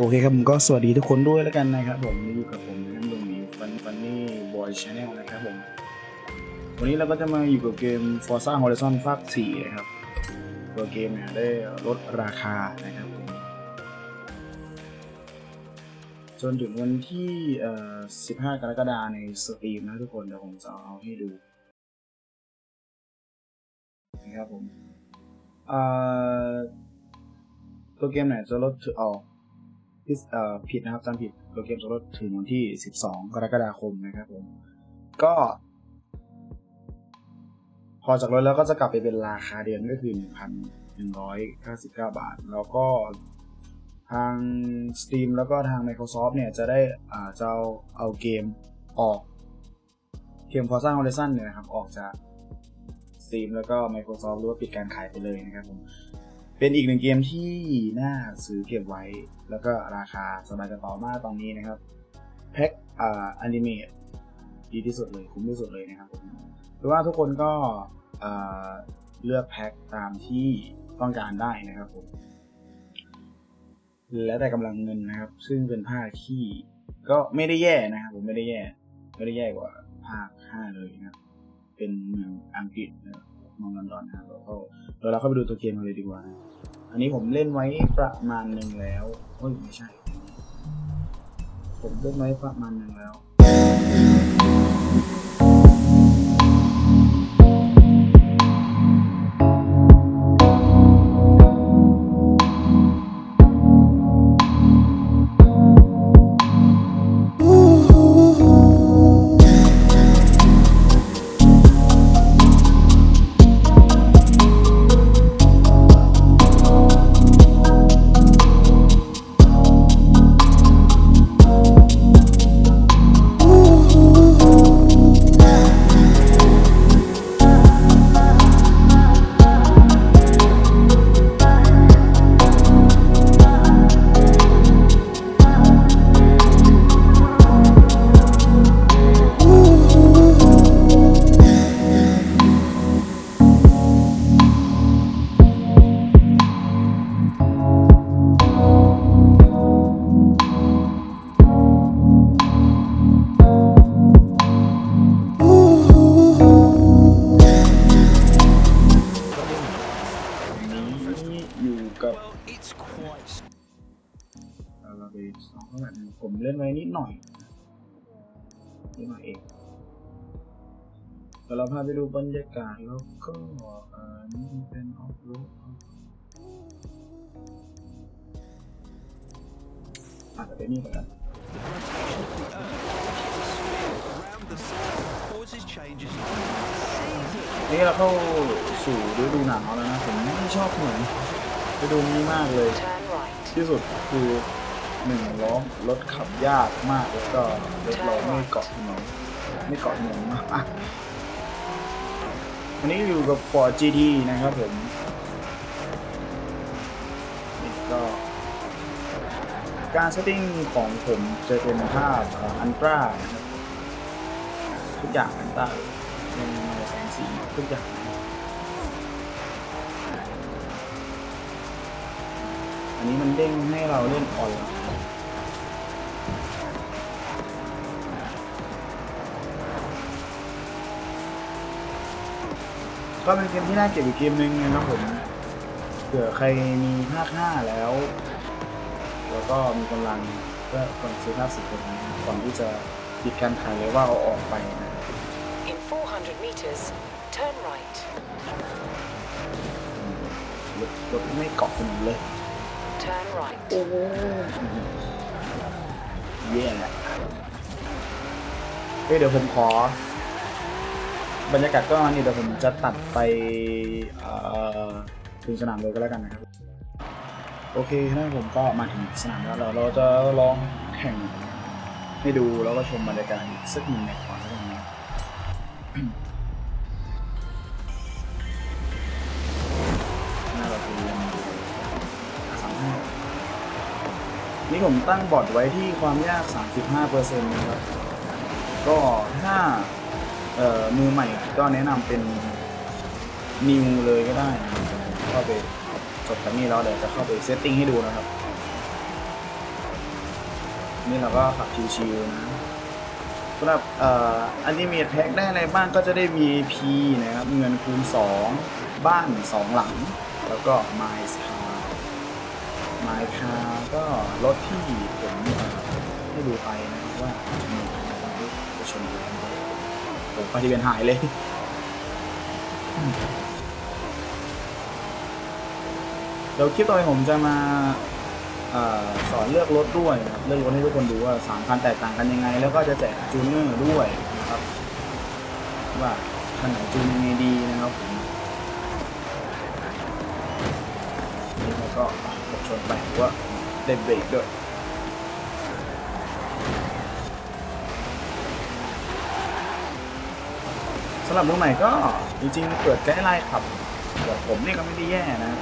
โอเคครับผมก็สวัสดีทุกคนด้วยแล้วกันนะครับผมอยู่กับผมนะครับตรงนี้ฟันฟันนี่บอยชาแนลนะครับผม วันนี้เราก็จะมาอยู่กับเกม Forza Horizon ภาค4นะครับ ตัวเกมเนี่ยได้ลดราคานะครับผมจนถึงวันที่เอ่อ15 กรกฎาคมในสตรีมนะทุกคนเดี๋ยวผมจะเอาให้ดูนะครับผมเอ่อตัวเกมเนี่ยจะลดถึงเอา ผิดเอ่อผิดนะครับจำผิดตัวเกมจะลดถึงวันที่ 12 กรกฎาคมนะครับผมก็ พอจากลดแล้วก็จะกลับไปเป็นราคาเดิมก็คือ 1,199 บาท แล้วก็ทาง Steam แล้วก็ทาง Microsoft เนี่ย จะได้อ่าจะเอาเอาเกมออกเกม Forza Horizon เนี่ยนะครับ ออกจาก Steam แล้วก็ Microsoft รือว่าปิดการขายไปเลยนะครับผม เป็นอีกหนึ่งเกมที่น่าซื้อเก็บไว้ แล้วก็ราคาสบายกระเป๋ามากตอนนี้นะครับแพ็คอ่าอนิเมตดีที่สุดเลยคุ้มที่สุดเลยนะครับผมคือว่าทุกคนก็เลือกแพ็คตามที่ต้องการได้นะครับผมแล้วแต่กำลังเงินนะครับ ซึ่งเป็นภาคที่ก็ไม่ได้แย่นะครับผมไม่ได้แย่ ไม่ได้แย่กว่าภาค5เลยนะครับเป็นเมืองอังกฤษนะครับ เมืองลอนดอนนะครับแล้วก็เดี๋ยวเราเข้าไปดูตัวเกมกันเลยดีกว่า อันนี้ผมเล่นไว้ประมาณหนึ่งแล้วโอ้ยไม่ใช่ ผมเล่นไว้ประมาณหนึ่งแล้ว เท่าไหร่นผมเล่นไว้นิดหน่อยนิดหน่อยเองแต่เราพาไปดูบรรยากาศแล้วก็เอ่อนี่เป็นออฟโรดอาจจะเป็นนี่ก่อน around the sun causes changes in นี่เราเข้าสู่ฤดูหนาวแล้วนะ ผมไม่ชอบเหมือนฤดูนี้มากเลย ที่สุดคือ หนึ่งล้อรถขับยากมากแล้วก็รถเราไม่เกาะถนนไม่เกาะถนนมากอันนี้อยู่กับ Ford GT นะครับผมนี่ก็การเซตติ้งของผมจะเป็นภาพอันตรานะครับทุกอย่างอันตราในแสงสีทุกอย่างอันนี้มันเด้งให้เราเล่นออนไลน์ ก็เป็นเกมที่น่าเก็บอีกเกมหนึ่งนะครับผมเผื่อใครมีภาค5แล้ว แล้วก็มีกำลังก็ก่อนซื้อภาคสิบคนนะก่อนที่จะปิดการขายเลยว่าเอาออกไปนะ In 400 meters, turn right. รถรถไม่เกาะถนนเลย Turn right. โอ้โหเย่แหละเฮ้ยเดี๋ยวผมขอ บรรยากาศก็ประมาณนี้เดี๋ยวผมจะตัดไปถึงสนามเลยก็แล้วกันนะครับ โอเคนะผมก็มาถึงสนามแล้วเราเราจะลองแข่งให้ดูแล้วก็ชมบรรยากาศอีกสักหนึ่งแมตช์ก่อนแล้วกันนะน่าจะเป็นสามห้านี่ผมตั้งบอร์ดไว้ที่ความยาก 35%นะครับ ก็ถ้า เอ่อมือใหม่ก็แนะนำเป็นนิวเลยก็ได้เข้าไปจบจากนี้แล้วเดี๋ยวจะเข้าไปเซตติ้งให้ดูนะครับ นี่เราก็ขับชิวๆนะสำหรับอันนี้มีแพ็กได้อะไรบ้างก็จะได้ VIP นะครับ เงินคูณ 2 บ้าน 2 หลัง แล้วก็ My Car My Car ก็รถที่ผมให้ดูไปนะครับว่ามีอะไรบ้างที่จะชมดูกัน ผมปฏิเวนหายเลยเดี๋ยวคลิปต่อไปผมจะมาอสอนเลือกรถด้วยนะครับเลือกรถให้ทุกคนดูว่าสามคันแตกต่างกันยังไง แล้วก็จะแจกจูเนอร์ด้วยนะครับ ว่าคันไหนจูนยังไงดีนะครับผมนี่แล้วก็กดชนไปว่าได้เบรกด้วย สำหรับมือใหม่ก็จริงๆ เปิดไกด์ไลน์ขับแบบผมนี่ก็ไม่ได้แย่นะ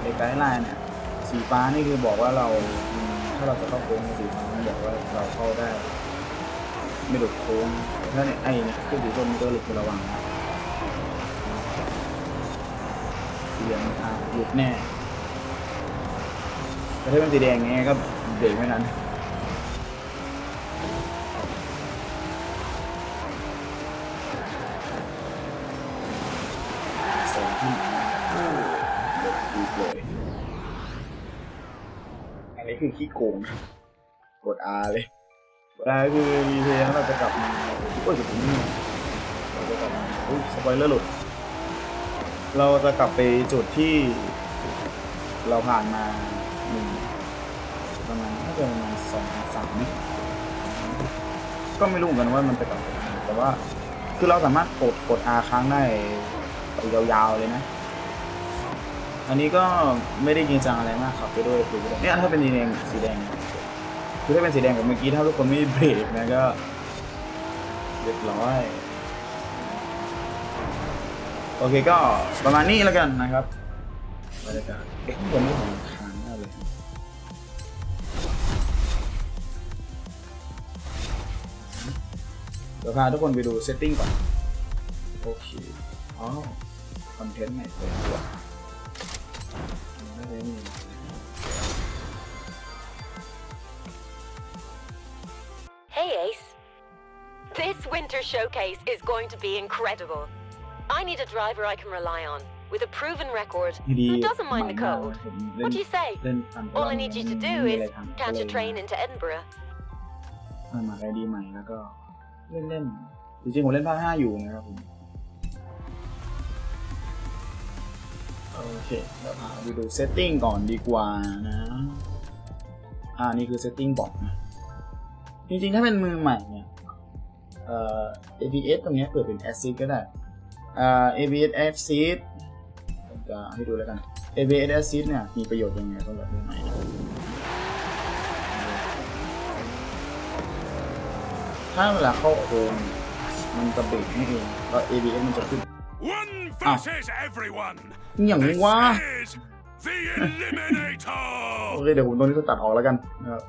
ในไกด์ไลน์เนี่ยสีฟ้านี่คือบอกว่าเราถ้าเราจะเข้าโค้งสีฟ้ามันบอกว่าเราเข้าได้ ไม่หลุดโค้งแต่ถ้าเนี่ยไอ้เนี่ยคือสีส้มมันก็หลุดระวังนะสีเหลืองอะหลุดแน่แต่ถ้าเป็นสีแดงเงี้ยก็เบรกไม่ทัน คือขี้โกงนะกด R เลยกด R คือมีเพลงเราจะกลับมาโอ้ยเดี๋ยวผมนี่เราจะกลับมาอุ้ยสปอยเลอร์หลุด เราจะกลับไปจุดที่ เราผ่านมาหนึ่งประมาณน่าจะประมาณสองถึงสามนี่ก็ไม่รู้เหมือนกันว่ามันจะกลับไปไหนแต่ว่า คือเราสามารถกดกด R ค้างได้ไปยาวๆเลยนะ อันนี้ก็ไม่ได้จริงจังอะไรมากขับไปด้วยคือเนี่ยถ้าเป็นสีแดงสีแดงคือถ้าเป็นสีแดงแบบเมื่อกี้ถ้าทุกคนไม่เบรกนะก็เรียบร้อยโอเคก็ประมาณนี้แล้วกันนะครับบรรยากาศเอ๊ะข้างบนนี่ผมค้างมากเลยเดี๋ยวพาทุกคนไปดูเซตติ้งก่อน โอเค อ๋อ คอนเทนต์ไหนเปิดตัว ไม่ได้มี Hey, Ace. This winter showcase is going to be incredible. I need a driver I can rely on, with a proven record, ดี who doesn't mind the ใหม่มาก cold. ผมเล่น What do you say? เล่นอัน All I need you to do ไม่มี is อะไรทำ catch ก็ a เลย train into Edinburgh. มามาไอดีใหม่แล้วก็เล่นเล่นจริงๆผมเล่นภาคห้าอยู่นะครับผม โอเคเดี๋ยวพาไปดูเซตติ้งก่อนดีกว่านะอ่านี่คือเซตติ้งบอกนะ จริงๆ ถ้าเป็นมือใหม่เนี่ยเอ่อ ABS ตรงนี้เปิดเป็น Assist ก็ได้อ่า ABS Assist จะให้ดูแล้วกัน ABS Assist เนี่ย มีประโยชน์ยังไงสำหรับมือใหม่ถ้าเวลาเข้าโค้งมันจะเบรกให้เองแล้ว ABS มันจะขึ้น One versus everyone. อย่าง This ว่า is the Eliminator. โอเคเดี๋ยวผมตรงนี้จะตัดออกแล้วกันนะครับ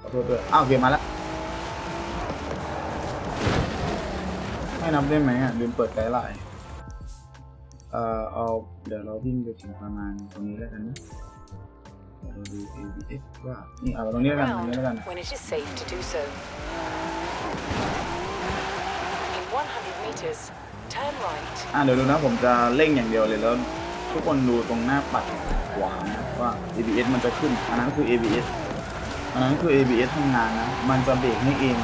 ขอโทษด้วยอ้าวโอเคมาแล้วให้นับได้ไหมอะลืมเปิดไกด์ไลน์เอ่อเอาเดี๋ยวเราวิ่งไปถึงประมาณตรงนี้แล้วกันนะเดี๋ยวเราดู ABS ว่านี่เอาตรงนี้แล้วกันตรงนี้แล้วกัน Round when it is safe to do so. In 100 meters, turn right. อะเดี๋ยวดูนะผมจะเร่งอย่างเดียวเลยแล้ว ทุกคนดูตรงหน้าปัดขวานะว่า ABS มันจะขึ้น อันนั้นคือ ABS อันนั้นคือ ABS ทำงานนะ มันจะเบรกให้เอง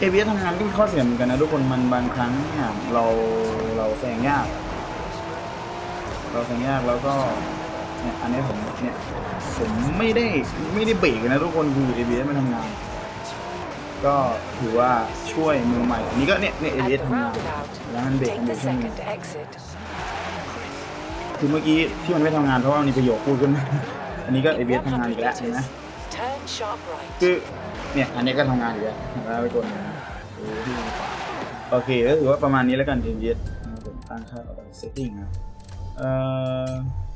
ABS ทำงานก็มีข้อเสียเหมือนกันนะทุกคนมันบางครั้งเนี่ยเราเราแซงยาก เราแซงยากแล้วก็เนี่ยอันนี้ผมเนี่ยผมไม่ได้ไม่ได้เบรกนะทุกคนคือ ABS มันทำงาน ก็ถือว่าช่วยมือใหม่อันนี้ก็เนี่ยเนี่ย At ABS the ทำงาน roundabout, แล้วมันเบรก take มันเบร the กช่วยมือ second exit. คือเมื่อกี้ที่มันไม่ทำงานเพราะว่ามันมีประโยคพูดขึ้นมาอันนี้ก็ In ABS ทำงานอีกแล้ว100เห็นไหม meters, turn sharp right. คือเนี่ยอันนี้ก็ทำงานอีกแล้วแล้วไปกดนะดูที่มือขวาโอเคก็ถือว่าประมาณนี้แล้วกัน ABS นะครับผมตั้งค่าเอาไป setting นะเอ่อ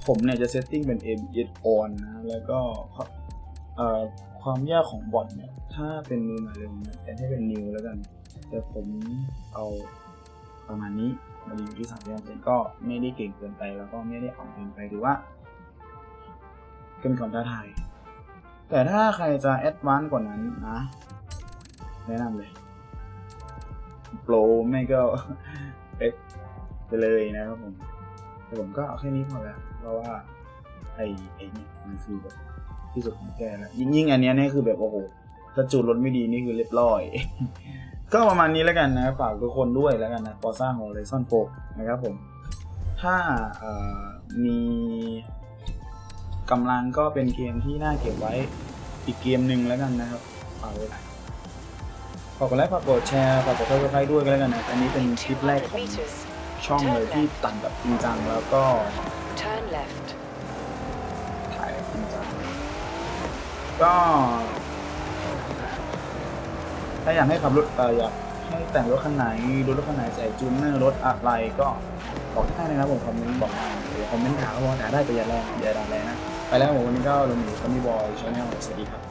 ผมเนี่ยจะ setting เป็น ABS on นะ แล้วก็เอ่อ ความยากของบอทเนี่ย ถ้าเป็นมือใหม่เลยนะแต่ให้เป็น new แล้วกัน แต่ผมเอาประมาณนี้มันอยู่ที่สามสิบเปอร์เซ็นก็ไม่ได้เก่งเกินไปแล้วก็ไม่ได้อ่อนเกินไปถือว่าเป็นความท้าทาย แต่ถ้าใครจะแอดวานซ์กว่านั้นนะแนะนำเลยโปรไม่ก็เอ็กไปเลยนะครับผมแต่ผมก็เอาแค่นี้พอแล้วเพราะว่าไอ้ไอ้นี่มันคือแบบ ที่สุดของแกแล้วยิ่งยิ่งอันเนี้ยเนี่ยคือแบบโอ้โหถ้าจูดรถไม่ดีนี่คือเรียบร้อย ก็ประมาณนี้แล้วกันนะครับฝากทุกคนด้วยแล้วกันนะปอซ่าของ Horizon 4นะครับผม ถ้าเอ่อมีกำลังก็เป็นเกมที่น่าเก็บไว้อีกเกมหนึ่งแล้วกันนะครับฝากไว้ฝากกดไลค์ฝากกดแชร์ฝากกดซับสไครต์ด้วยก็แล้วกันนะอันนี้เป็นคลิปแรก200ของ meters. ช่องเลยที่ตัดแบบจริงจังแล้วก็ Turn left. ถ่ายแบบจริงจัง ก็ ถ้าอยากให้ขับรถเอออยากให้แต่งรถคันไหนรถรถคันไหนใส่จูนเนอร์รถอะไรก็บอกได้เลยนะครับผมคอมเมนต์บอกมาหรือคอมเมนต์ถามก็บอกด่าได้แต่อย่าแรงอย่าด่าแรงนะ ไปแล้วผมวันนี้ก็ลงอยู่คอมมีบอยชาแนลสวัสดีครับ